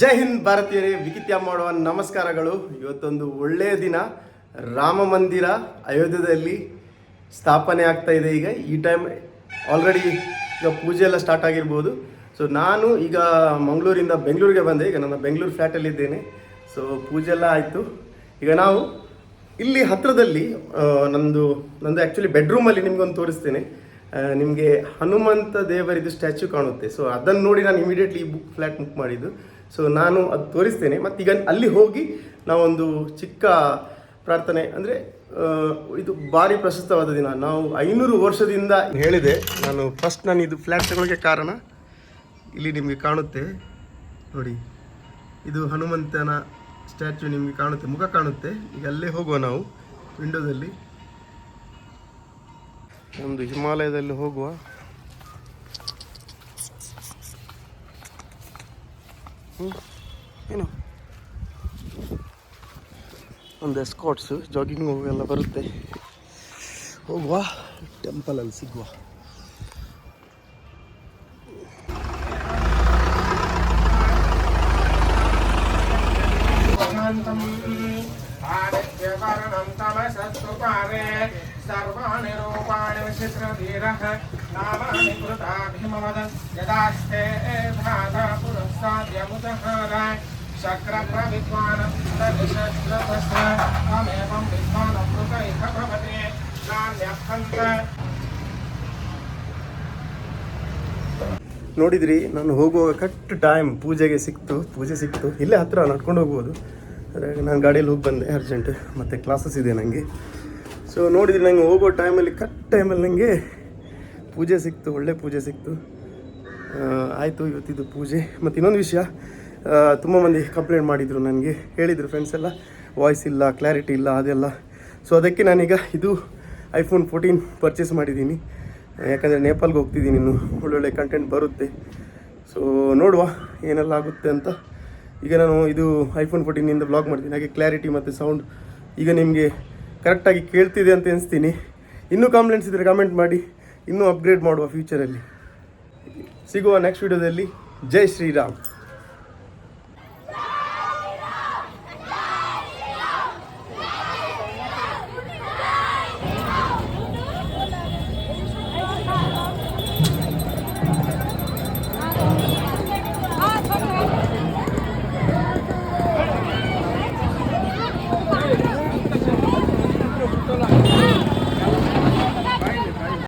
ಜೈ ಹಿಂದ್ ಭಾರತೀಯರೇ ವಿಕಿತ್ಯ ಮಾಡುವ ನಮಸ್ಕಾರಗಳು. ಇವತ್ತೊಂದು ಒಳ್ಳೆಯ ದಿನ. ರಾಮ ಮಂದಿರ ಅಯೋಧ್ಯೆಯಲ್ಲಿ ಸ್ಥಾಪನೆ ಆಗ್ತಾ ಇದೆ ಈಗ. ಈ ಟೈಮ್ ಆಲ್ರೆಡಿ ಈಗ ಪೂಜೆ ಎಲ್ಲ ಸ್ಟಾರ್ಟ್ ಆಗಿರ್ಬೋದು. ಸೊ ನಾನು ಈಗ ಮಂಗಳೂರಿಂದ ಬೆಂಗಳೂರಿಗೆ ಬಂದೆ. ಈಗ ನನ್ನ ಬೆಂಗಳೂರು ಫ್ಲ್ಯಾಟಲ್ಲಿದ್ದೇನೆ ಸೊ ಪೂಜೆ ಎಲ್ಲ ಆಯಿತು. ಈಗ ನಾವು ಇಲ್ಲಿ ಹತ್ರದಲ್ಲಿ ಆ, ನಂದು ನಂದು ಆ್ಯಕ್ಚುಲಿ ಬೆಡ್ರೂಮಲ್ಲಿ ನಿಮ್ಗೊಂದು ತೋರಿಸ್ತೇನೆ. ನಿಮಗೆ ಹನುಮಂತ ದೇವರಿದು ಸ್ಟ್ಯಾಚ್ಯೂ ಕಾಣುತ್ತೆ. ಸೊ ಅದನ್ನು ನೋಡಿ ನಾನು ಇಮಿಡಿಯೇಟ್ಲಿ ಈ ಬುಕ್ ಫ್ಲ್ಯಾಟ್ ಬುಕ್ ಮಾಡಿದ್ದು. ಸೊ ನಾನು ಅದು ತೋರಿಸ್ತೇನೆ. ಮತ್ತು ಈಗ ಅಲ್ಲಿ ಹೋಗಿ ನಾವೊಂದು ಚಿಕ್ಕ ಪ್ರಾರ್ಥನೆ ಅಂದರೆ ಇದು ಭಾರಿ ಪ್ರಶಸ್ತವಾದ ದಿನ. ನಾವು ಐನೂರು ವರ್ಷದಿಂದ ಹೇಳಿದೆ. ನಾನು ಫಸ್ಟ್ ನಾನು ಇದು ಫ್ಲ್ಯಾಟ್ ತಗೊಳ್ಳೋಕ್ಕೆ ಕಾರಣ. ಇಲ್ಲಿ ನಿಮಗೆ ಕಾಣುತ್ತೆ. ನೋಡಿ, ಇದು ಹನುಮಂತನ ಸ್ಟ್ಯಾಚ್ಯೂ ನಿಮಗೆ ಕಾಣುತ್ತೆ, ಮುಖ ಕಾಣುತ್ತೆ. ಈಗ ಅಲ್ಲೇ ಹೋಗುವ ನಾವು ವಿಂಡೋದಲ್ಲಿ ಒಂದು ಹಿಮಾಲಯದಲ್ಲಿ ಹೋಗುವ. ಏನು ಒಂದು ಎಸ್ಕಾಟ್ಸು ಜಾಗಿಂಗ್ ಹೋಗುವೆಲ್ಲ ಬರುತ್ತೆ ಹೋಗುವ ಟೆಂಪಲಲ್ಲಿ ಸಿಗುವ अनन्तम् आदित्यवर्णं तमसस्तु पारे सर्वाणि रूपाणि विचित्रधीरः नामानि कृताभिमवद यदास्ते धाता पुरस्ताद्यमुदहार शक्रप्रविद्वान् तदिशस्त्रतस्य तमेवं विद्वान् अमृत इह भवति नान्यभन्त ನೋಡಿದ್ರಿ ನಾನು ಹೋಗುವಾಗ ಕರೆಕ್ಟ್ ಟೈಮ್ ಪೂಜೆಗೆ ಸಿಕ್ತು ಪೂಜೆ ಸಿಕ್ತು ಇಲ್ಲೇ ಹತ್ರ ನಡ್ಕೊಂಡು ಹೋಗ್ಬೋದು ಆದರೆ ನಾನು ಗಾಡಿಯಲ್ಲಿ ಹೋಗಿ ಬಂದೆ ಅರ್ಜೆಂಟ್ ಮತ್ತು ಕ್ಲಾಸಸ್ ಇದೆ ನನಗೆ ಸೊ ನೋಡಿದ್ರಿ ನಂಗೆ ಹೋಗೋ ಟೈಮಲ್ಲಿ ಕರೆಕ್ಟ್ ಟೈಮಲ್ಲಿ ನನಗೆ ಪೂಜೆ ಸಿಕ್ತು ಒಳ್ಳೆ ಪೂಜೆ ಸಿಕ್ತು ಆಯಿತು ಇವತ್ತಿದ್ದು ಪೂಜೆ. ಮತ್ತು ಇನ್ನೊಂದು ವಿಷಯ ತುಂಬ ಮಂದಿ ಕಂಪ್ಲೇಂಟ್ ಮಾಡಿದರು ನನಗೆ. ಹೇಳಿದರು ಫ್ರೆಂಡ್ಸ್ ಎಲ್ಲ ವಾಯ್ಸ್ ಇಲ್ಲ ಕ್ಲಾರಿಟಿ ಇಲ್ಲ, ಅದೆಲ್ಲ. ಸೊ ಅದಕ್ಕೆ ನಾನೀಗ ಇದು ಐಫೋನ್ ಫೋರ್ಟೀನ್ ಪರ್ಚೇಸ್ ಮಾಡಿದ್ದೀನಿ. ಯಾಕಂದರೆ ನೇಪಾಲ್ಗೆ ಹೋಗ್ತಿದ್ದೀನಿ ಇನ್ನು. ಒಳ್ಳೊಳ್ಳೆ ಕಂಟೆಂಟ್ ಬರುತ್ತೆ. ಸೊ ನೋಡುವ ಏನೆಲ್ಲ ಆಗುತ್ತೆ ಅಂತ. ಈಗ ನಾನು ಇದು ಐಫೋನ್ ಫೋರ್ಟೀನಿಂದ ಬ್ಲಾಗ್ ಮಾಡ್ತೀನಿ. ಹಾಗೆ ಕ್ಲಾರಿಟಿ ಮತ್ತು ಸೌಂಡ್ ಈಗ ನಿಮಗೆ ಕರೆಕ್ಟಾಗಿ ಕೇಳ್ತಿದೆ ಅಂತ ಎನಿಸ್ತೀನಿ ಇನ್ನೂ ಕಾಂಪ್ಲೆಂಟ್ಸ್ ಇದ್ದರೆ ಕಮೆಂಟ್ ಮಾಡಿ. ಇನ್ನೂ ಅಪ್ಗ್ರೇಡ್ ಮಾಡುವ ಫ್ಯೂಚರಲ್ಲಿ ಸಿಗುವ ನೆಕ್ಸ್ಟ್ ವಿಡಿಯೋದಲ್ಲಿ ಜೈ ಶ್ರೀರಾಮ್.